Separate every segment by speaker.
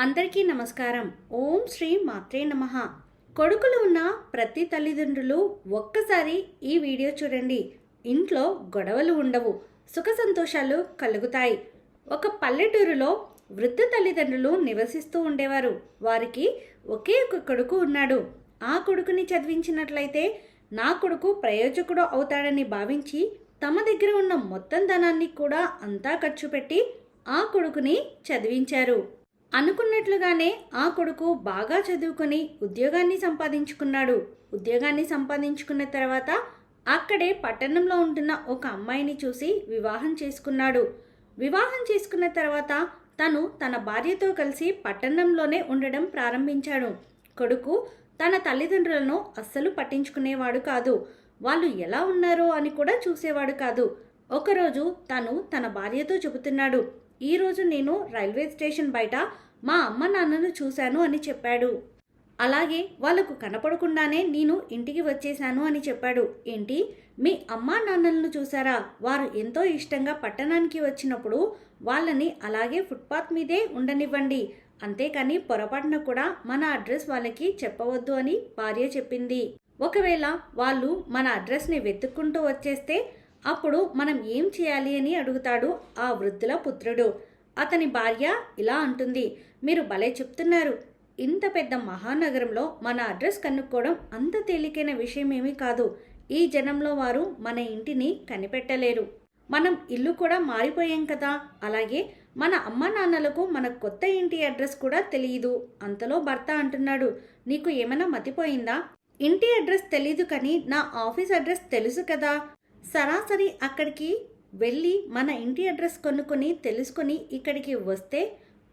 Speaker 1: అందరికీ నమస్కారం. ఓం శ్రీ మాత్రే నమ. కొడుకులు ఉన్న ప్రతి తల్లిదండ్రులు ఒక్కసారి ఈ వీడియో చూడండి. ఇంట్లో గొడవలు ఉండవు. సుఖ సంతోషాలు కలుగుతాయి. ఒక పల్లెటూరులో వృద్ధ తల్లిదండ్రులు నివసిస్తూ ఉండేవారు. వారికి ఒకే ఒక కొడుకు ఉన్నాడు. ఆ కొడుకుని చదివించినట్లయితే నా కొడుకు ప్రయోజకుడు అవుతాడని భావించి తమ దగ్గర ఉన్న మొత్తం ధనాన్ని కూడా అంతా ఖర్చు పెట్టి ఆ కొడుకుని చదివించారు. అనుకున్నట్లుగానే ఆ కొడుకు బాగా చదువుకొని ఉద్యోగాన్ని సంపాదించుకున్నాడు. ఉద్యోగాన్ని సంపాదించుకున్న తర్వాత అక్కడే పట్టణంలో ఉంటున్న ఒక అమ్మాయిని చూసి వివాహం చేసుకున్నాడు. వివాహం చేసుకున్న తర్వాత తను తన భార్యతో కలిసి పట్టణంలోనే ఉండడం ప్రారంభించాడు. కొడుకు తన తల్లిదండ్రులను అస్సలు పట్టించుకునేవాడు కాదు. వాళ్ళు ఎలా ఉన్నారో అని కూడా చూసేవాడు కాదు. ఒకరోజు తను తన భార్యతో చెబుతున్నాడు. ఈరోజు నేను రైల్వే స్టేషన్ బయట మా అమ్మ నాన్నను చూశాను అని చెప్పాడు. అలాగే వాళ్ళకు కనపడకుండానే నేను ఇంటికి వచ్చేశాను అని చెప్పాడు. ఏంటి? మీ అమ్మా నాన్నలను చూసారా వారు ఎంతో ఇష్టంగా పట్టణానికి వచ్చినప్పుడు వాళ్ళని అలాగే ఫుట్పాత్ మీదే ఉండనివ్వండి. అంతేకాని పొరపాటున కూడా మన అడ్రస్ వాళ్ళకి చెప్పవద్దు అని భార్య చెప్పింది. ఒకవేళ వాళ్ళు మన అడ్రస్ని వెతుక్కుంటూ వచ్చేస్తే అప్పుడు మనం ఏం చేయాలి అని అడుగుతాడు ఆ వృద్ధుల పుత్రుడు. అతని భార్య ఇలా అంటుంది మీరు భలే చెప్తున్నారు. ఇంత పెద్ద మహానగరంలో మన అడ్రస్ కనుక్కోవడం అంత తేలికైన విషయం ఏమీ కాదు. ఈ జనంలో వారు మన ఇంటిని కనిపెట్టలేరు. మనం ఇల్లు కూడా మారిపోయాం కదా. అలాగే మన అమ్మ నాన్నలకు మన కొత్త ఇంటి అడ్రస్ కూడా తెలియదు అంతలో భర్త అంటున్నాడు నీకు ఏమైనా మతిపోయిందా? ఇంటి అడ్రస్ తెలీదు కానీ నా ఆఫీస్ అడ్రస్ తెలుసు కదా. సరాసరి అక్కడికి వెళ్ళి మన ఇంటి అడ్రస్ కొనుక్కొని తెలుసుకొని ఇక్కడికి వస్తే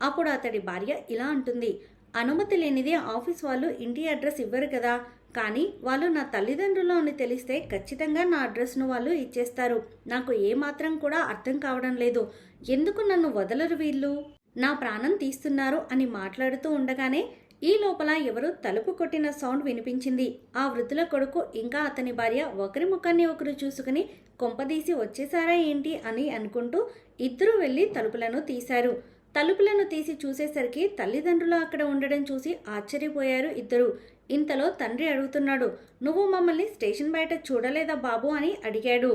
Speaker 1: అప్పుడు అతడి భార్య ఇలా అంటుంది. అనుమతి లేనిది ఆఫీస్ వాళ్ళు ఇంటి అడ్రస్ ఇవ్వరు కదా. కానీ వాళ్ళు నా తల్లిదండ్రులు అని తెలిస్తే ఖచ్చితంగా నా అడ్రస్ను వాళ్ళు ఇచ్చేస్తారు. నాకు ఏమాత్రం కూడా అర్థం కావడం లేదు. ఎందుకు నన్ను వదలరు వీళ్ళు? నా ప్రాణం తీస్తున్నారు అని మాట్లాడుతూ ఉండగానే ఈ లోపల ఎవరు తలుపు కొట్టిన సౌండ్ వినిపించింది. ఆ వృద్ధుల కొడుకు ఇంకా అతని భార్య ఒకరి ముఖాన్ని ఒకరు చూసుకుని కొంపదీసి వచ్చేసారా ఏంటి అని అనుకుంటూ ఇద్దరూ వెళ్ళి తలుపులను తీశారు. తలుపులను తీసి చూసేసరికి తల్లిదండ్రులు అక్కడ ఉండడం చూసి ఆశ్చర్యపోయారు ఇద్దరు. ఇంతలో తండ్రి అడుగుతున్నాడు నువ్వు మమ్మల్ని స్టేషన్ బయట చూడలేదా బాబు? అని అడిగాడు.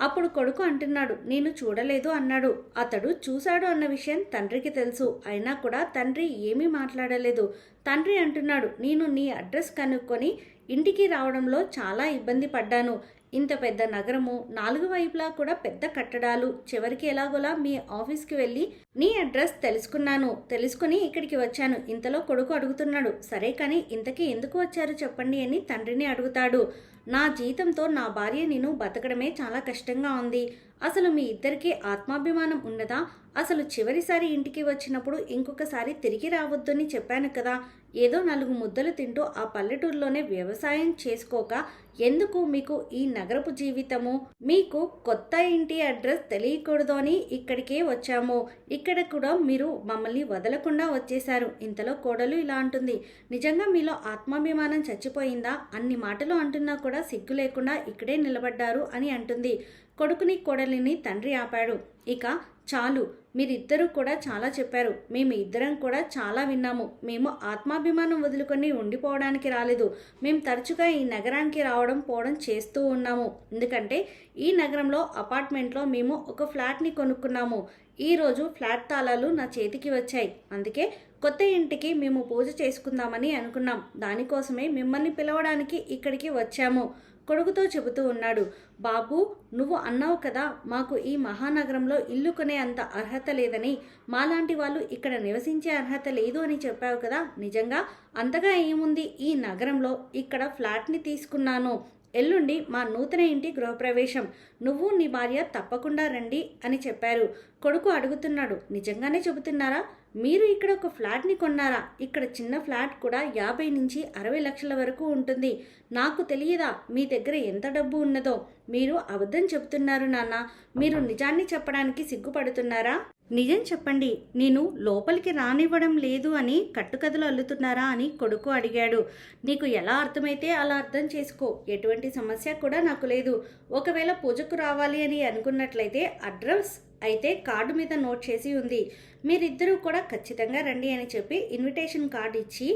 Speaker 1: అప్పుడు కొడుకు అంటున్నాడు నేను చూడలేదు అన్నాడు. అతడు చూశాడు అన్న విషయం తండ్రికి తెలుసు. అయినా కూడా తండ్రి ఏమీ మాట్లాడలేదు. తండ్రి అంటున్నాడు నేను నీ అడ్రస్ కనుక్కొని ఇంటికి రావడంలో చాలా ఇబ్బంది పడ్డాను. ఇంత పెద్ద నగరము నాలుగు వైపులా కూడా పెద్ద కట్టడాలు. చివరికి ఎలాగోలా మీ ఆఫీస్కి వెళ్ళి నీ అడ్రస్ తెలుసుకున్నాను. తెలుసుకుని ఇక్కడికి వచ్చాను. ఇంతలో కొడుకు అడుగుతున్నాడు. సరే కానీ ఇంతకీ ఎందుకు వచ్చారు చెప్పండి అని తండ్రిని అడుగుతాడు. నా జీతంతో నా భార్య నేను బతకడమే చాలా కష్టంగా ఉంది. అసలు మీ ఇద్దరికి ఆత్మాభిమానం ఉన్నదా? అసలు చివరిసారి ఇంటికి వచ్చినప్పుడు ఇంకొకసారి తిరిగి రావద్దని చెప్పాను కదా. ఏదో నాలుగు ముద్దలు తింటూ ఆ పల్లెటూరులోనే వ్యవసాయం చేసుకోక ఎందుకు మీకు ఈ నగరపు జీవితము? మీకు కొత్త ఇంటి అడ్రస్ తెలియకూడదు అని ఇక్కడికే వచ్చాము. ఇక్కడ కూడా మీరు మమ్మల్ని వదలకుండా వచ్చేశారు. ఇంతలో కోడలు ఇలా అంటుంది. నిజంగా మీలో ఆత్మాభిమానం చచ్చిపోయిందా? అన్ని మాటలు అంటున్నా కూడా సిగ్గు లేకుండా ఇక్కడే నిలబడ్డారు అని అంటుంది. కొడుకుని కోడలిని తండ్రి ఆపాడు. ఇక చాలు మీరిద్దరూ కూడా చాలా చెప్పారు. మేము ఇద్దరం కూడా చాలా విన్నాము. మేము ఆత్మాభిమానం వదులుకొని ఉండిపోవడానికి రాలేదు. మేము తరచుగా ఈ నగరానికి రావడం పోవడం చేస్తూ ఉన్నాము. ఎందుకంటే ఈ నగరంలో అపార్ట్మెంట్లో మేము ఒక ఫ్లాట్ని కొనుక్కున్నాము. ఈరోజు ఫ్లాట్ తాళాలు నా చేతికి వచ్చాయి. అందుకే కొత్త ఇంటికి మేము పూజ చేసుకుందామని అనుకున్నాం. దానికోసమే మిమ్మల్ని పిలవడానికి ఇక్కడికి వచ్చాము. కొడుకుతో చెబుతూ ఉన్నాడు బాబు నువ్వు అన్నావు కదా మాకు ఈ మహానగరంలో ఇల్లు కొనే అంత అర్హత లేదని మాలాంటి వాళ్ళు ఇక్కడ నివసించే అర్హత లేదు అని చెప్పావు కదా నిజంగా? అంతగా ఏముంది? ఈ నగరంలో ఇక్కడ ఫ్లాట్ని తీసుకున్నాను. ఎల్లుండి మా నూతన ఇంటి గృహప్రవేశం. నువ్వు నీ భార్య తప్పకుండా రండి అని చెప్పారు. కొడుకు అడుగుతున్నాడు నిజంగానే చెబుతున్నారా? మీరు ఇక్కడ ఒక ఫ్లాట్ని కొన్నారా? ఇక్కడ చిన్న ఫ్లాట్ కూడా యాభై నుంచి అరవై లక్షల వరకు ఉంటుంది. నాకు తెలియదా మీ దగ్గర ఎంత డబ్బు ఉన్నదో? మీరు అబద్ధం చెప్తున్నారు నాన్న. మీరు నిజాన్ని చెప్పడానికి సిగ్గుపడుతున్నారా? నిజం చెప్పండి. నేను లోపలికి రానివ్వడం లేదు అని కట్టుకథలు అల్లుతున్నారా అని కొడుకు అడిగాడు. నీకు ఎలా అర్థమైతే అలా అర్థం చేసుకో. ఎటువంటి సమస్య కూడా నాకు లేదు. ఒకవేళ పూజకు రావాలి అని అనుకున్నట్లయితే అడ్రస్ అయితే కార్డు మీద నోట్ చేసి ఉంది. మీరిద్దరూ కూడా ఖచ్చితంగా రండి అని చెప్పి ఇన్విటేషన్ కార్డు ఇచ్చి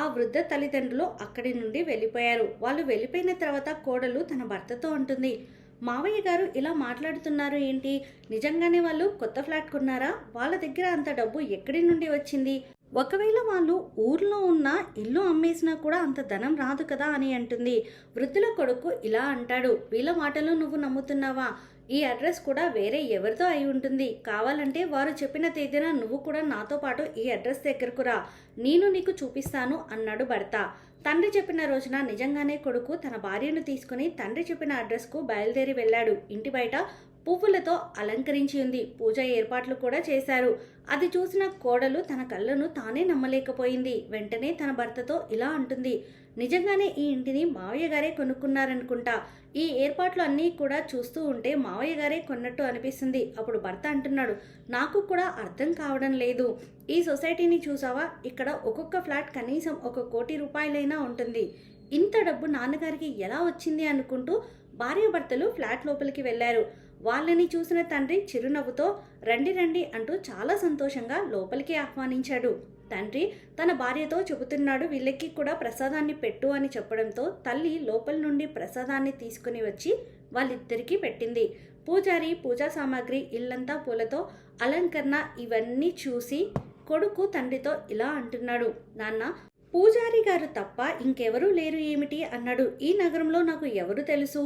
Speaker 1: ఆ వృద్ధ తల్లిదండ్రులు అక్కడి నుండి వెళ్ళిపోయారు. వాళ్ళు వెళ్ళిపోయిన తర్వాత కోడలు తన భర్తతో ఉంటుంది మావయ్య గారు ఇలా మాట్లాడుతున్నారు ఏంటి? నిజంగానే వాళ్ళు కొత్త ఫ్లాట్ కొన్నారా? వాళ్ళ దగ్గర అంత డబ్బు ఎక్కడి నుండి వచ్చింది? ఒకవేళ వాళ్ళు ఊర్లో ఉన్న ఇల్లు అమ్మేసినా కూడా అంత ధనం రాదు కదా అని అంటుంది. వృద్ధుల కొడుకు ఇలా అంటాడు వీళ్ళ మాటలు నువ్వు నమ్ముతున్నావా? ఈ అడ్రస్ కూడా వేరే ఎవరితో అయి ఉంటుంది. కావాలంటే వారు చెప్పిన తేదీన నువ్వు కూడా నాతో పాటు ఈ అడ్రస్ దగ్గరకు రా. నేను నీకు చూపిస్తాను అన్నాడు భర్త. తండ్రి చెప్పిన రోజున నిజంగానే కొడుకు తన భార్యను తీసుకుని తండ్రి చెప్పిన అడ్రస్కు బయలుదేరి వెళ్ళాడు. ఇంటి బయట పువ్వులతో అలంకరించి ఉంది. పూజ ఏర్పాట్లు కూడా చేశారు. అది చూసిన కోడలు తన కళ్ళను తానే నమ్మలేకపోయింది. వెంటనే తన భర్తతో ఇలా అంటుంది. నిజంగానే ఈ ఇంటిని మావయ్య గారే కొనుక్కున్నారనుకుంటా. ఈ ఏర్పాట్లు అన్నీ కూడా చూస్తూ ఉంటే మావయ్య గారే కొన్నట్టు అనిపిస్తుంది. అప్పుడు భర్త అంటున్నాడు నాకు కూడా అర్థం కావడం లేదు. ఈ సొసైటీని చూసావా? ఇక్కడ ఒక్కొక్క ఫ్లాట్ కనీసం ఒక కోటి రూపాయలైనా ఉంటుంది. ఇంత డబ్బు నాన్నగారికి ఎలా వచ్చింది? అనుకుంటూ భార్య భర్తలు ఫ్లాట్ లోపలికి వెళ్ళారు. వాళ్ళని చూసిన తండ్రి చిరునవ్వుతో రండి రండి అంటూ చాలా సంతోషంగా లోపలికి ఆహ్వానించాడు. తండ్రి తన భార్యతో చెబుతున్నాడు వీళ్ళకి కూడా ప్రసాదాన్ని పెట్టు అని చెప్పడంతో తల్లి లోపల నుండి ప్రసాదాన్ని తీసుకుని వచ్చి వాళ్ళిద్దరికీ పెట్టింది. పూజారి పూజా సామాగ్రి ఇల్లంతా పూలతో అలంకరణ ఇవన్నీ చూసి కొడుకు తండ్రితో ఇలా అంటున్నాడు నాన్న పూజారి గారు తప్ప ఇంకెవరూ లేరు ఏమిటి? అన్నాడు. ఈ నగరంలో నాకు ఎవరు తెలుసు?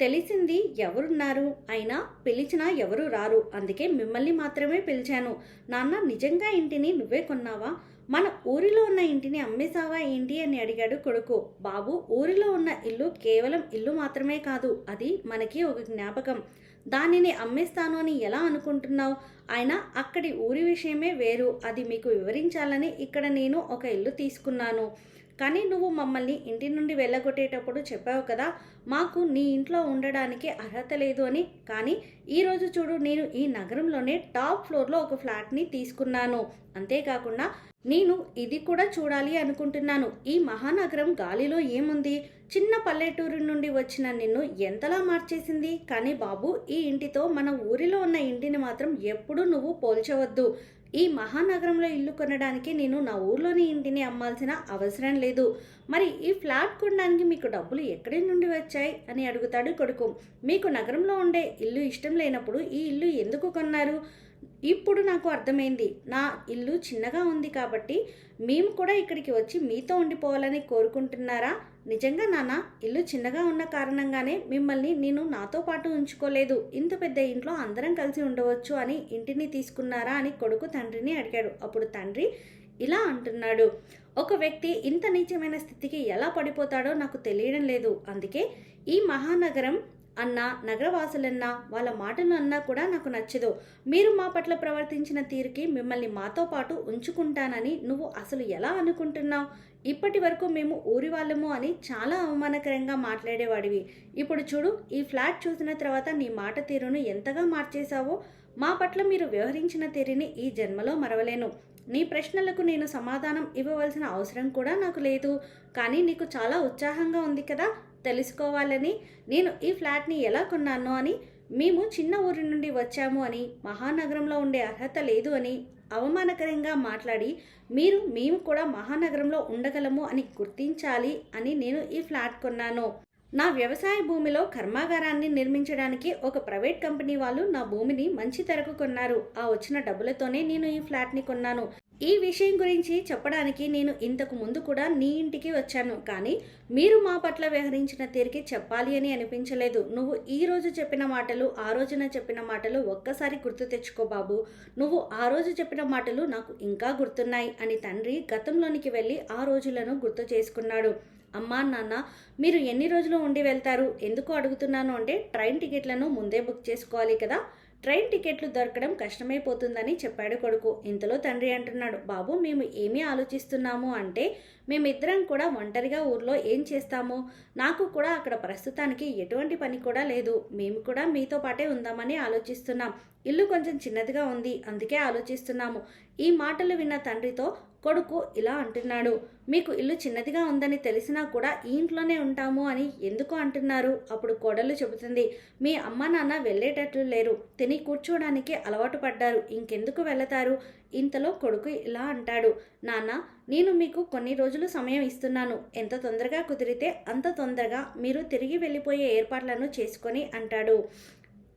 Speaker 1: తెలిసింది ఎవరున్నారు? అయినా పిలిచినా ఎవరు రారు. అందుకే మిమ్మల్ని మాత్రమే పిలిచాను. నాన్న నిజంగా ఇంటిని నువ్వే కొన్నావా? మన ఊరిలో ఉన్న ఇంటిని అమ్మేశావా ఏంటి అని అడిగాడు కొడుకు. బాబు ఊరిలో ఉన్న ఇల్లు కేవలం ఇల్లు మాత్రమే కాదు అది మనకి ఒక జ్ఞాపకం. దానిని అమ్మేస్తాను అని ఎలా అనుకుంటున్నావు? అయినా అక్కడి ఊరి విషయమే వేరు. అది మీకు వివరించాలని ఇక్కడ నేను ఒక ఇల్లు తీసుకున్నాను. కానీ నువ్వు మమ్మల్ని ఇంటి నుండి వెళ్ళగొట్టేటప్పుడు చెప్పావు కదా మాకు నీ ఇంట్లో ఉండడానికి అర్హత లేదు అని. కానీ ఈరోజు చూడు నేను ఈ నగరంలోనే టాప్ ఫ్లోర్లో ఒక ఫ్లాట్ని తీసుకున్నాను. అంతేకాకుండా నేను ఇది కూడా చూడాలి అనుకుంటున్నాను. ఈ మహానగరం గాలిలో ఏముంది? చిన్న పల్లెటూరు నుండి వచ్చిన నిన్ను ఎంతలా మార్చేసింది? కానీ బాబు ఈ ఇంటితో మన ఊరిలో ఉన్న ఇంటిని మాత్రం ఎప్పుడూ నువ్వు పోల్చవద్దు. ఈ మహానగరంలో ఇల్లు కొనడానికి నేను నా ఊర్లోని ఇంటిని అమ్మాల్సిన అవసరం లేదు. మరి ఈ ఫ్లాట్ కొనడానికి మీకు డబ్బులు ఎక్కడి నుండి వచ్చాయి? అని అడుగుతాడు కొడుకు. మీకు నగరంలో ఉండే ఇల్లు ఇష్టం లేనప్పుడు ఈ ఇల్లు ఎందుకు కొన్నారు? ఇప్పుడు నాకు అర్థమైంది. నా ఇల్లు చిన్నగా ఉంది కాబట్టి మేము కూడా ఇక్కడికి వచ్చి మీతో ఉండిపోవాలని కోరుకుంటున్నారా? నిజంగా నాన్న ఇల్లు చిన్నగా ఉన్న కారణంగానే మిమ్మల్ని నేను నాతో పాటు ఉంచుకోలేదు. ఇంత పెద్ద ఇంట్లో అందరం కలిసి ఉండవచ్చు అని ఇంటిని తీసుకున్నారా అని కొడుకు తండ్రిని అడిగాడు. అప్పుడు తండ్రి ఇలా అంటున్నాడు. ఒక వ్యక్తి ఇంత నీచమైన స్థితికి ఎలా పడిపోతాడో నాకు తెలియడం లేదు. అందుకే ఈ మహానగరం అన్నా నగరవాసులన్నా వాళ్ళ మాటలు అన్నా కూడా నాకు నచ్చదు. మీరు మా పట్ల ప్రవర్తించిన తీరుకి మిమ్మల్ని మాతో పాటు ఉంచుకుంటానని నువ్వు అసలు ఎలా అనుకుంటున్నావు? ఇప్పటి వరకు మేము ఊరి వాళ్ళము అని చాలా అవమానకరంగా మాట్లాడేవాడివి. ఇప్పుడు చూడు ఈ ఫ్లాట్ చూసిన తర్వాత నీ మాట తీరును ఎంతగా మార్చేశావో? మా పట్ల మీరు వ్యవహరించిన తీరుని ఈ జన్మలో మరవలేను. నీ ప్రశ్నలకు నేను సమాధానం ఇవ్వవలసిన అవసరం కూడా నాకు లేదు. కానీ నీకు చాలా ఉత్సాహంగా ఉంది కదా? తెలుసుకోవాలని. నేను ఈ ఫ్లాట్ని ఎలా కొన్నాను అని. మేము చిన్న ఊరి నుండి వచ్చాము అని. మహానగరంలో ఉండే అర్హత లేదు అని. అవమానకరంగా మాట్లాడి మీరు మేము కూడా మహానగరంలో ఉండగలము అని గుర్తించాలి అని నేను ఈ ఫ్లాట్ కొన్నాను. నా వ్యవసాయ భూమిలో కర్మాగారాన్ని నిర్మించడానికి ఒక ప్రైవేట్ కంపెనీ వాళ్ళు నా భూమిని మంచి ధరకు కొన్నారు. ఆ వచ్చిన డబ్బులతోనే నేను ఈ ఫ్లాట్ని కొన్నాను. ఈ విషయం గురించి చెప్పడానికి నేను ఇంతకు ముందు కూడా నీ ఇంటికి వచ్చాను. కానీ మీరు మా పట్ల వ్యవహరించిన తీరికి చెప్పాలి అని అనిపించలేదు. నువ్వు ఈ రోజు చెప్పిన మాటలు ఆ రోజున చెప్పిన మాటలు ఒక్కసారి గుర్తు తెచ్చుకో బాబు. నువ్వు ఆ రోజు చెప్పిన మాటలు నాకు ఇంకా గుర్తున్నాయి అని తండ్రి గతంలోనికి వెళ్ళి ఆ రోజులను గుర్తు చేసుకున్నాడు. అమ్మా నాన్న మీరు ఎన్ని రోజులు ఉండి వెళ్తారు? ఎందుకు అడుగుతున్నాను అంటే ట్రైన్ టికెట్లను ముందే బుక్ చేసుకోవాలి కదా. ట్రైన్ టికెట్లు దొరకడం కష్టమైపోతుందని చెప్పాడు కొడుకు. ఇంతలో తండ్రి అంటున్నాడు బాబు మేము ఏమీ ఆలోచిస్తున్నాము అంటే మేమిద్దరం కూడా ఒంటరిగా ఊర్లో ఏం చేస్తాము? నాకు కూడా అక్కడ ప్రస్తుతానికి ఎటువంటి పని కూడా లేదు. మేము కూడా మీతో పాటే ఉందామని ఆలోచిస్తున్నాం. ఇల్లు కొంచెం చిన్నదిగా ఉంది అందుకే ఆలోచిస్తున్నాము. ఈ మాటలు విన్న తండ్రితో కొడుకు ఇలా అంటున్నాడు మీకు ఇల్లు చిన్నదిగా ఉందని తెలిసినా కూడా ఈ ఇంట్లోనే ఉంటాము అని ఎందుకు అంటున్నారు? అప్పుడు కోడలు చెబుతుంది మీ అమ్మ నాన్న వెళ్ళేటట్లు లేరు తిని కూర్చోడానికి అలవాటు పడ్డారు ఇంకెందుకు వెళతారు? ఇంతలో కొడుకు ఇలా అంటాడు నాన్న నేను మీకు కొన్ని రోజులు సమయం ఇస్తున్నాను ఎంత తొందరగా కుదిరితే అంత తొందరగా మీరు తిరిగి వెళ్ళిపోయే ఏర్పాట్లను చేసుకొని అంటాడు.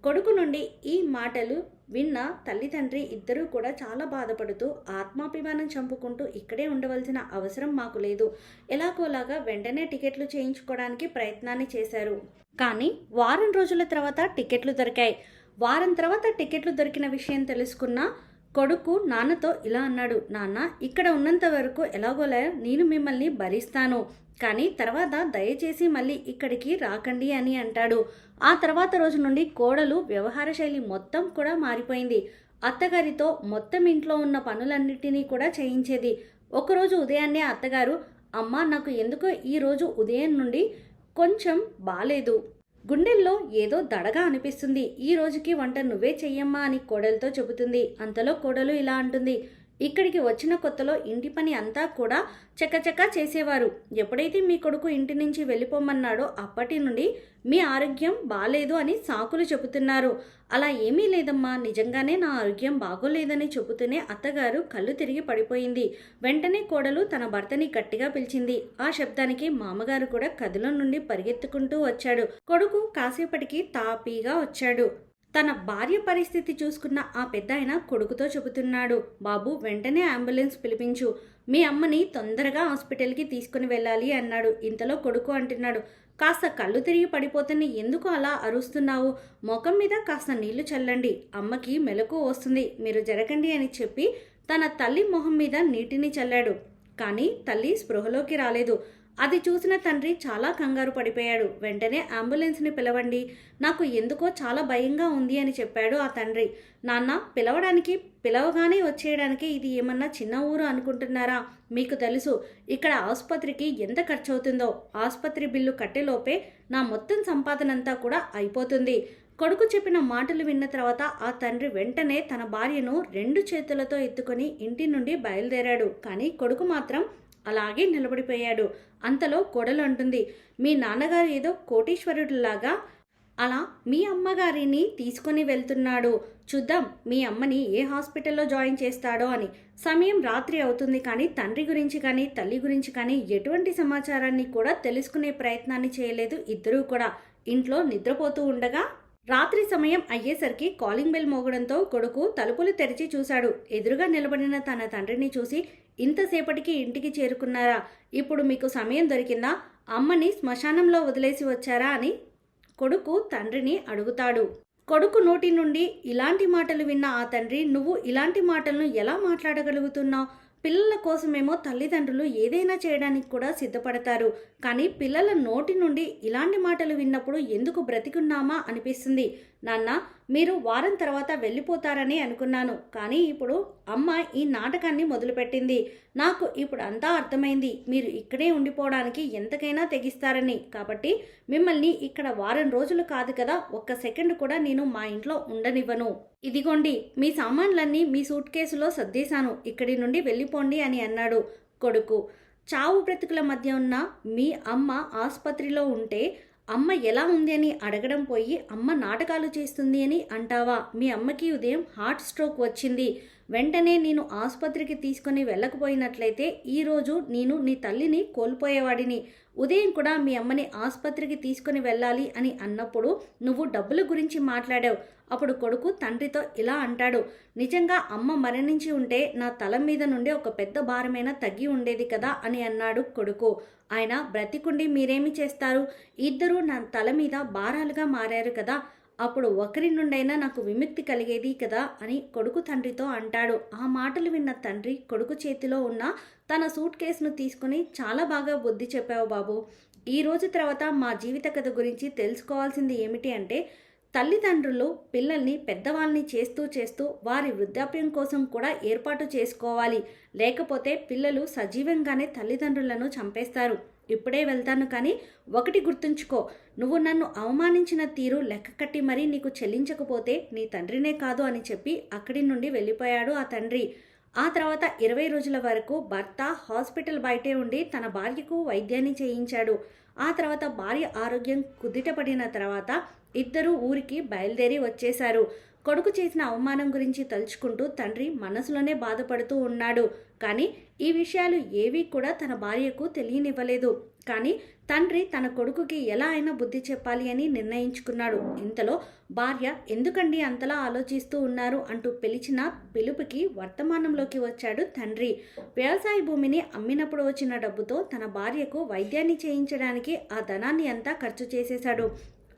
Speaker 1: కొడుకు నుండి ఈ మాటలు విన్న తల్లిదండ్రి ఇద్దరూ కూడా చాలా బాధపడుతూ ఆత్మాభిమానం చంపుకుంటూ ఇక్కడే ఉండవలసిన అవసరం మాకు లేదు. ఎలాగోలాగా వెంటనే టికెట్లు చేయించుకోవడానికి ప్రయత్నాన్ని చేశారు. కానీ వారం రోజుల తర్వాత టికెట్లు దొరికాయి. వారం తర్వాత టికెట్లు దొరికిన విషయం తెలుసుకున్న కొడుకు నాన్నతో ఇలా అన్నాడు నాన్న ఇక్కడ ఉన్నంత వరకు ఎలాగోలా నేను మిమ్మల్ని భరిస్తాను. కానీ తర్వాత దయచేసి మళ్ళీ ఇక్కడికి రాకండి అని అంటాడు. ఆ తర్వాత రోజు నుండి కోడలు వ్యవహార శైలి మొత్తం కూడా మారిపోయింది. అత్తగారితో మొత్తం ఇంట్లో ఉన్న పనులన్నిటినీ కూడా చేయించేది. ఒకరోజు ఉదయాన్నే అత్తగారు అమ్మ నాకు ఎందుకో ఈరోజు ఉదయం నుండి కొంచెం బాలేదు. గుండెల్లో ఏదో దడగా అనిపిస్తుంది. ఈ రోజుకి వంట నువ్వే చెయ్యమ్మా అని కోడలతో చెబుతుంది. అంతలో కోడలు ఇలా అంటుంది. ఇక్కడికి వచ్చిన కొత్తలో ఇంటి పని అంతా కూడా చకచకా చేసేవారు. ఎప్పుడైతే మీ కొడుకు ఇంటి నుంచి వెళ్ళిపోమన్నాడో అప్పటి నుండి మీ ఆరోగ్యం బాగాలేదు అని సాకులు చెబుతున్నారు. అలా ఏమీ లేదమ్మా. నిజంగానే నా ఆరోగ్యం బాగోలేదని చెబుతూనే అత్తగారు కళ్ళు తిరిగి పడిపోయింది. వెంటనే కోడలు తన భర్తని గట్టిగా పిలిచింది. ఆ శబ్దానికి మామగారు కూడా కదిలో నుండి పరిగెత్తుకుంటూ వచ్చాడు. కొడుకు కాసేపటికి తాపీగా వచ్చాడు. తన భార్య పరిస్థితి చూసుకున్న ఆ పెద్ద ఆయన కొడుకుతో చెబుతున్నాడు బాబు వెంటనే అంబులెన్స్ పిలిపించు. మీ అమ్మని తొందరగా హాస్పిటల్కి తీసుకుని వెళ్ళాలి అన్నాడు. ఇంతలో కొడుకు అంటున్నాడు కాస్త కళ్ళు తిరిగి పడిపోతున్న ఎందుకు అలా అరుస్తున్నావు? ముఖం మీద కాస్త నీళ్ళు చల్లండి. అమ్మకి మెలకు వస్తుంది. మీరు జరగండి అని చెప్పి తన తల్లి మొహం మీద నీటిని చల్లాడు. కానీ తల్లి స్పృహలోకి రాలేదు. అది చూసిన తండ్రి చాలా కంగారు పడిపోయాడు. వెంటనే అంబులెన్స్ని పిలవండి. నాకు ఎందుకో చాలా భయంగా ఉంది అని చెప్పాడు ఆ తండ్రి. నాన్న పిలవడానికి పిలవగానే వచ్చేయడానికి ఇది ఏమన్నా చిన్న ఊరు అనుకుంటున్నారా? మీకు తెలుసు ఇక్కడ ఆసుపత్రికి ఎంత ఖర్చు అవుతుందో ఆసుపత్రి బిల్లు కట్టేలోపే నా మొత్తం సంపాదనంతా కూడా అయిపోతుంది. కొడుకు చెప్పిన మాటలు విన్న తర్వాత ఆ తండ్రి వెంటనే తన భార్యను రెండు చేతులతో ఎత్తుకొని ఇంటి నుండి బయలుదేరాడు. కానీ కొడుకు మాత్రం అలాగే నిలబడిపోయాడు. అంతలో కొడలు అంటుంది మీ నాన్నగారు ఏదో కోటీశ్వరుడిలాగా అలా మీ అమ్మగారిని తీసుకొని వెళ్తున్నాడు. చూద్దాం మీ అమ్మని ఏ హాస్పిటల్లో జాయిన్ చేస్తాడో అని. సమయం రాత్రి అవుతుంది కానీ తండ్రి గురించి కానీ తల్లి గురించి కానీ ఎటువంటి సమాచారాన్ని కూడా తెలుసుకునే ప్రయత్నాన్ని చేయలేదు ఇద్దరూ కూడా. ఇంట్లో నిద్రపోతూ ఉండగా రాత్రి సమయం అయ్యేసరికి కాలింగ్ బెల్ మోగడంతో కొడుకు తలుపులు తెరిచి చూశాడు. ఎదురుగా నిలబడిన తన తండ్రిని చూసి ఇంతసేపటికి ఇంటికి చేరుకున్నారా? ఇప్పుడు మీకు సమయం దొరికిందా? అమ్మని శ్మశానంలో వదిలేసి వచ్చారా? అని కొడుకు తండ్రిని అడుగుతాడు. కొడుకు నోటి నుండి ఇలాంటి మాటలు విన్న ఆ తండ్రి నువ్వు ఇలాంటి మాటలను ఎలా మాట్లాడగలుగుతున్నావు? పిల్లల కోసమేమో తల్లిదండ్రులు ఏదైనా చేయడానికి కూడా సిద్ధపడతారు. కానీ పిల్లల నోటి నుండి ఇలాంటి మాటలు విన్నప్పుడు ఎందుకు బ్రతికున్నామా అనిపిస్తుంది. నాన్న మీరు వారం తర్వాత వెళ్ళిపోతారని అనుకున్నాను కానీ ఇప్పుడు అమ్మ ఈ నాటకాన్ని మొదలుపెట్టింది. నాకు ఇప్పుడు అంతా అర్థమైంది. మీరు ఇక్కడే ఉండిపోవడానికి ఎంతకైనా తెగిస్తారని. కాబట్టి మిమ్మల్ని ఇక్కడ వారం రోజులు కాదు కదా ఒక్క సెకండ్ కూడా నేను మా ఇంట్లో ఉండనివ్వను. ఇదిగోండి మీ సామాన్లన్నీ మీ సూట్ కేసులో సర్దేశాను. ఇక్కడి నుండి వెళ్ళిపోండి అని అన్నాడు కొడుకు. చావు బ్రతుకుల మధ్య ఉన్న మీ అమ్మ ఆసుపత్రిలో ఉంటే అమ్మ ఎలా ఉంది అని అడగడం పోయి అమ్మ నాటకాలు చేస్తుంది అని అంటావా? మీ అమ్మకి ఉదయం హార్ట్ స్ట్రోక్ వచ్చింది. వెంటనే నేను ఆసుపత్రికి తీసుకొని వెళ్ళకపోయినట్లయితే ఈరోజు నేను నీ తల్లిని కోల్పోయేవాడిని. ఉదయం కూడా మీ అమ్మని ఆసుపత్రికి తీసుకొని వెళ్ళాలి అని అన్నప్పుడు నువ్వు డబ్బుల గురించి మాట్లాడావు. అప్పుడు కొడుకు తండ్రితో ఇలా అంటాడు. నిజంగా అమ్మ మరణించి ఉంటే నా తల మీద నుండి ఒక పెద్ద భారమైనా తగ్గి ఉండేది కదా అని అన్నాడు కొడుకు. ఆయన బ్రతికుండి మీరేమి చేస్తారు? ఇద్దరూ నా తల మీద భారాలుగా మారారు కదా అప్పుడు ఒకరి నుండైనా నాకు విముక్తి కలిగేది కదా అని కొడుకు తండ్రితో అంటాడు. ఆ మాటలు విన్న తండ్రి కొడుకు చేతిలో ఉన్న తన సూట్ కేసును తీసుకుని చాలా బాగా బుద్ధి చెప్పావు బాబు. ఈ రోజు తర్వాత మా జీవిత కథ గురించి తెలుసుకోవాల్సింది ఏమిటి అంటే తల్లిదండ్రులు పిల్లల్ని పెద్దవాళ్ళని చేస్తూ చేస్తూ వారి వృద్ధాప్యం కోసం కూడా ఏర్పాటు చేసుకోవాలి. లేకపోతే పిల్లలు సజీవంగానే తల్లిదండ్రులను చంపేస్తారు. ఇప్పుడే వెళ్తాను కానీ ఒకటి గుర్తుంచుకో. నువ్వు నన్ను అవమానించిన తీరు లెక్క కట్టి మరీ నీకు చెల్లించకపోతే నీ తండ్రినే కాదు అని చెప్పి అక్కడి నుండి వెళ్ళిపోయాడు ఆ తండ్రి. ఆ తర్వాత ఇరవై రోజుల వరకు భర్త హాస్పిటల్ బయటే ఉండి తన భార్యకు వైద్యాన్ని చేయించాడు. ఆ తర్వాత భార్య ఆరోగ్యం కుదిటపడిన తర్వాత ఇద్దరు ఊరికి బయలుదేరి వచ్చేశారు. కొడుకు చేసిన అవమానం గురించి తలుచుకుంటూ తండ్రి మనసులోనే బాధపడుతూ ఉన్నాడు. కానీ ఈ విషయాలు ఏవీ కూడా తన భార్యకు తెలియనివ్వలేదు. కానీ తండ్రి తన కొడుకుకి ఎలా అయినా బుద్ధి చెప్పాలి అని నిర్ణయించుకున్నాడు. ఇంతలో భార్య ఎందుకండి అంతలా ఆలోచిస్తూ ఉన్నారు? అంటూ పిలిచిన పిలుపుకి వర్తమానంలోకి వచ్చాడు తండ్రి. వ్యవసాయ భూమిని అమ్మినప్పుడు వచ్చిన డబ్బుతో తన భార్యకు వైద్యాన్ని చేయించడానికి ఆ ధనాన్ని అంతా ఖర్చు చేసేశాడు.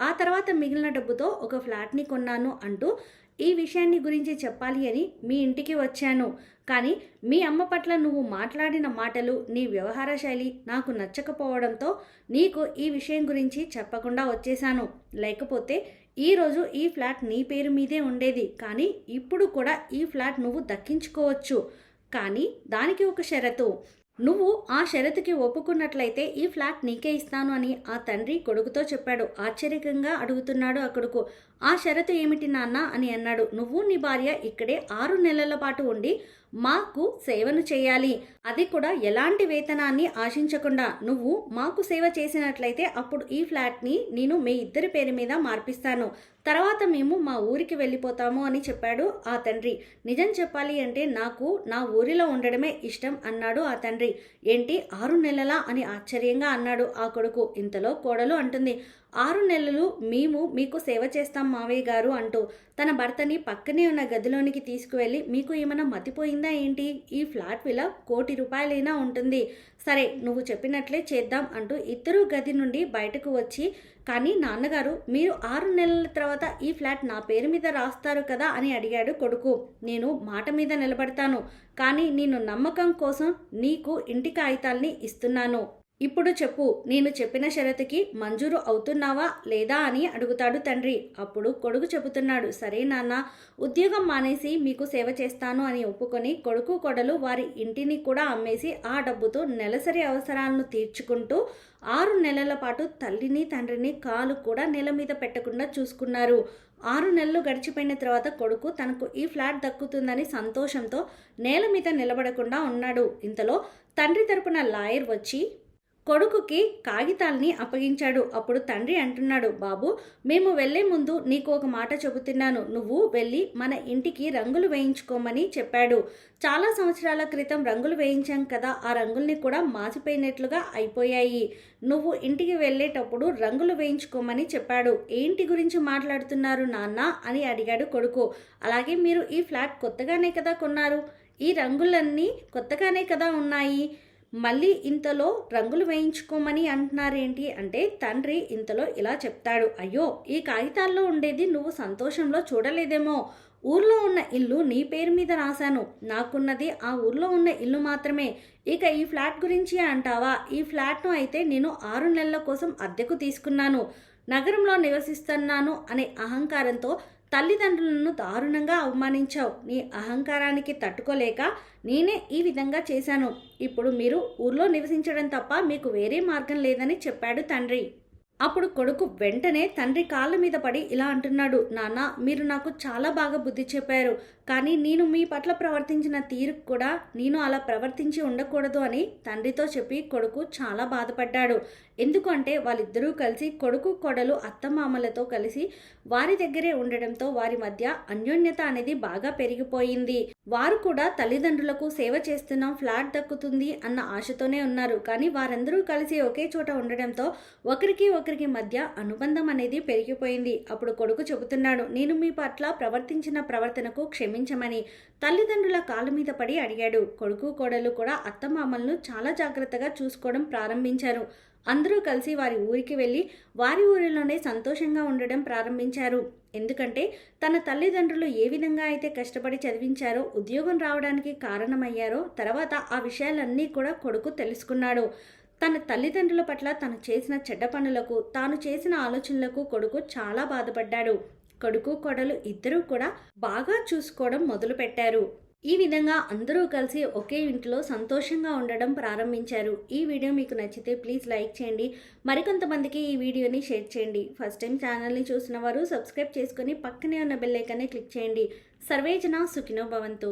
Speaker 1: ఆ తర్వాత మిగిలిన డబ్బుతో ఒక ఫ్లాట్ని కొన్నాను అంటూ ఈ విషయాన్ని గురించి చెప్పాలి అని మీ ఇంటికి వచ్చాను. కానీ మీ అమ్మ పట్ల నువ్వు మాట్లాడిన మాటలు నీ వ్యవహార శైలి నాకు నచ్చకపోవడంతో నీకు ఈ విషయం గురించి చెప్పకుండా వచ్చేశాను. లేకపోతే ఈరోజు ఈ ఫ్లాట్ నీ పేరు మీదే ఉండేది. కానీ ఇప్పుడు కూడా ఈ ఫ్లాట్ నువ్వు దక్కించుకోవచ్చు. కానీ దానికి ఒక షరతు. నువ్వు ఆ షరతుకి ఒప్పుకున్నట్లయితే ఈ ఫ్లాట్ నీకే ఇస్తాను అని ఆ తండ్రి కొడుకుతో చెప్పాడు. ఆశ్చర్యకంగా అడుగుతున్నాడు ఆ కొడుకు ఆ షరతు ఏమిటి నాన్న అని అన్నాడు. నువ్వు నీ భార్య ఇక్కడే ఆరు నెలల పాటు ఉండి మాకు సేవను చేయాలి. అది కూడా ఎలాంటి వేతనాన్ని ఆశించకుండా. నువ్వు మాకు సేవ చేసినట్లయితే అప్పుడు ఈ ఫ్లాట్ని నేను మీ ఇద్దరి పేరు మీద మార్పిస్తాను. తర్వాత మేము మా ఊరికి వెళ్ళిపోతాము అని చెప్పాడు ఆ తండ్రి. నిజం చెప్పాలి అంటే నాకు నా ఊరిలో ఉండడమే ఇష్టం అన్నాడు ఆ తండ్రి. ఏంటి ఆరు నెలలా అని ఆశ్చర్యంగా అన్నాడు ఆ కొడుకు. ఇంతలో కోడలు అంటుంది. ఆరు నెలలు మేము మీకు సేవ చేస్తాం మావయ్య గారు అంటూ తన భర్తని పక్కనే ఉన్న గదిలోనికి తీసుకువెళ్ళి మీకు ఏమైనా మతిపోయిందా ఏంటి? ఈ ఫ్లాట్ విల కోటి రూపాయలైనా ఉంటుంది. సరే నువ్వు చెప్పినట్లే చేద్దాం అంటూ ఇద్దరు గది నుండి బయటకు వచ్చి కానీ నాన్నగారు మీరు ఆరు నెలల తర్వాత ఈ ఫ్లాట్ నా పేరు మీద రాస్తారు కదా అని అడిగాడు కొడుకు. నేను మాట మీద నిలబడతాను కానీ నేను నమ్మకం కోసం నీకు ఇంటి కాగితాల్ని ఇస్తున్నాను. ఇప్పుడు చెప్పు నేను చెప్పిన షరతుకి మంజూరు అవుతున్నావా లేదా అని అడుగుతాడు తండ్రి. అప్పుడు కొడుకు చెబుతున్నాడు సరే నాన్న ఉద్యోగం మానేసి మీకు సేవ చేస్తాను అని ఒప్పుకొని కొడుకు కొడలు వారి ఇంటిని కూడా అమ్మేసి ఆ డబ్బుతో నెలసరి అవసరాలను తీర్చుకుంటూ ఆరు నెలల పాటు తల్లిని తండ్రిని కాలు కూడా నెల మీద పెట్టకుండా చూసుకున్నారు. ఆరు నెలలు గడిచిపోయిన తర్వాత కొడుకు తనకు ఈ ఫ్లాట్ దక్కుతుందని సంతోషంతో నేల మీద నిలబడకుండా ఉన్నాడు. ఇంతలో తండ్రి తరపున లాయర్ వచ్చి కొడుకుకి కాగితాల్ని అప్పగించాడు. అప్పుడు తండ్రి అంటున్నాడు బాబు మేము వెళ్ళే ముందు నీకు ఒక మాట చెబుతున్నాను. నువ్వు వెళ్ళి మన ఇంటికి రంగులు వేయించుకోమని చెప్పాడు. చాలా సంవత్సరాల క్రితం రంగులు వేయించాం కదా ఆ రంగుల్ని కూడా మాసిపోయినట్లుగా అయిపోయాయి. నువ్వు ఇంటికి వెళ్ళేటప్పుడు రంగులు వేయించుకోమని చెప్పాడు. ఏంటి గురించి మాట్లాడుతున్నారు నాన్న? అని అడిగాడు కొడుకు. అలాగే మీరు ఈ ఫ్లాట్ కొత్తగానే కదా కొన్నారు. ఈ రంగులన్నీ కొత్తగానే కదా ఉన్నాయి. మళ్ళీ ఇంతలో రంగులు వేయించుకోమని అంటున్నారేంటి? అంటే తండ్రి ఇంతలో ఇలా చెప్తాడు. అయ్యో ఈ కాగితాల్లో ఉండేది నువ్వు సంతోషంలో చూడలేదేమో. ఊర్లో ఉన్న ఇల్లు నీ పేరు మీద రాశాను. నాకున్నది ఆ ఊర్లో ఉన్న ఇల్లు మాత్రమే. ఇక ఈ ఫ్లాట్ గురించి అంటావా? ఈ ఫ్లాట్ను అయితే నేను ఆరు నెలల కోసం అద్దెకు తీసుకున్నాను. నగరంలో నివసిస్తున్నాను అనే అహంకారంతో తల్లిదండ్రులను దారుణంగా అవమానించావు. నీ అహంకారానికి తట్టుకోలేక నేనే ఈ విధంగా చేశాను. ఇప్పుడు మీరు ఊర్లో నివసించడం తప్ప మీకు వేరే మార్గం లేదని చెప్పాడు తండ్రి. అప్పుడు కొడుకు వెంటనే తండ్రి కాళ్ళ మీద పడి ఇలా అంటున్నాడు నాన్న మీరు నాకు చాలా బాగా బుద్ధి చెప్పారు కానీ నేను మీ పట్ల ప్రవర్తించిన తీరు కూడా నేను అలా ప్రవర్తించి ఉండకూడదు అని తండ్రితో చెప్పి కొడుకు చాలా బాధపడ్డాడు. ఎందుకంటే వాళ్ళిద్దరూ కలిసి కొడుకు కొడలు అత్తమామలతో కలిసి వారి దగ్గరే ఉండడంతో వారి మధ్య అన్యోన్యత అనేది బాగా పెరిగిపోయింది. వారు కూడా తల్లిదండ్రులకు సేవ చేస్తున్నాం ఫ్లాట్ దక్కుతుంది అన్న ఆశతోనే ఉన్నారు. కానీ వారందరూ కలిసి ఒకే చోట ఉండడంతో ఒకరికి ఒకరికి మధ్య అనుబంధం అనేది పెరిగిపోయింది. అప్పుడు కొడుకు చెబుతున్నాడు నేను మీ పట్ల ప్రవర్తించిన ప్రవర్తనకు క్షమించమని తల్లిదండ్రుల కాళ్ళ మీద పడి అడిగాడు. కొడుకు కోడలు కూడా అత్తమామలను చాలా జాగ్రత్తగా చూసుకోవడం ప్రారంభించారు. అందరూ కలిసి వారి ఊరికి వెళ్ళి వారి ఊరిలోనే సంతోషంగా ఉండడం ప్రారంభించారు. ఎందుకంటే తన తల్లిదండ్రులు ఏ విధంగా అయితే కష్టపడి చదివించారో ఉద్యోగం రావడానికి కారణమయ్యారో తర్వాత ఆ విషయాలన్నీ కూడా కొడుకు తెలుసుకున్నాడు. తన తల్లిదండ్రుల పట్ల తను చేసిన చెడ్డ పనులకు తాను చేసిన ఆలోచనలకు కొడుకు చాలా బాధపడ్డాడు. కొడుకు కొడలు ఇద్దరూ కూడా బాగా చూసుకోవడం మొదలుపెట్టారు. ఈ విధంగా అందరూ కలిసి ఒకే ఇంట్లో సంతోషంగా ఉండడం ప్రారంభించారు. ఈ వీడియో మీకు నచ్చితే ప్లీజ్ లైక్ చేయండి. మరికొంతమందికి ఈ వీడియోని షేర్ చేయండి. ఫస్ట్ టైం ఛానల్ని చూసిన వారు సబ్స్క్రైబ్ చేసుకుని పక్కనే ఉన్న బెల్లైకాన్ని క్లిక్ చేయండి. సర్వేజన సుఖినో భవంతు.